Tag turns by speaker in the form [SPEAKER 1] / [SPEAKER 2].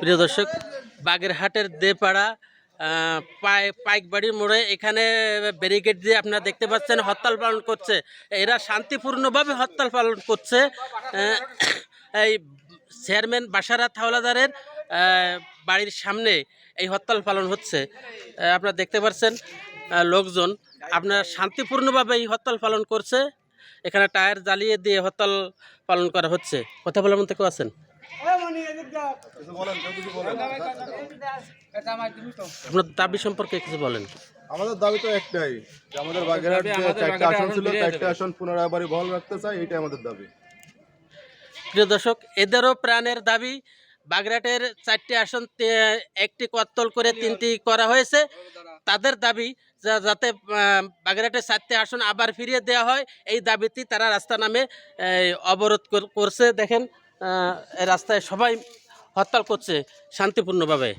[SPEAKER 1] প্রিয় দর্শক বাগেরহাটের দেপাড়া আহ, পাই- পাইকবাড়ির মোড়ে এখানে ব্যারিকেড দিয়ে আপনারা দেখতে পাচ্ছেন হরতাল পালন করছে। এরা শান্তিপূর্ণভাবে হরতাল পালন করছে। এই চেয়ারম্যান বাসারাত হাওলাদারের আহ, বাড়ির সামনে এই হরতাল পালন হচ্ছে। আপনারা দেখতে পাচ্ছেন লোকজন আপনার শান্তিপূর্ণভাবে এই হরতাল পালন করছে। এখানে টায়ার জ্বালিয়ে দিয়ে হরতাল পালন করা হচ্ছে। কথা বলার মধ্যে কেউ আছেন? আপনার দাবি সম্পর্কে কিছু বলেন।
[SPEAKER 2] আমাদের দাবি তো একটাই যে আমাদের বাগেরহাট চারটা আসন ছিল চারটা আসন পুনরায় রাখতে চাই এটাই আমাদের দাবি।
[SPEAKER 1] প্রিয় দর্শক এদেরও প্রাণের দাবি বাগরাটের চারটি আসন একটি কত্তল করে তিনটি করা হয়েছে। তাদের দাবি যা- যাতে আহ, বাগেরহাটের চারটি আসন আবার ফিরিয়ে দেওয়া হয় এই দাবিতে তারা রাস্তা নামে অবরোধ কর- করছে। দেখেন রাস্তায় সবাই হরতাল করছে শান্তিপূর্ণভাবে।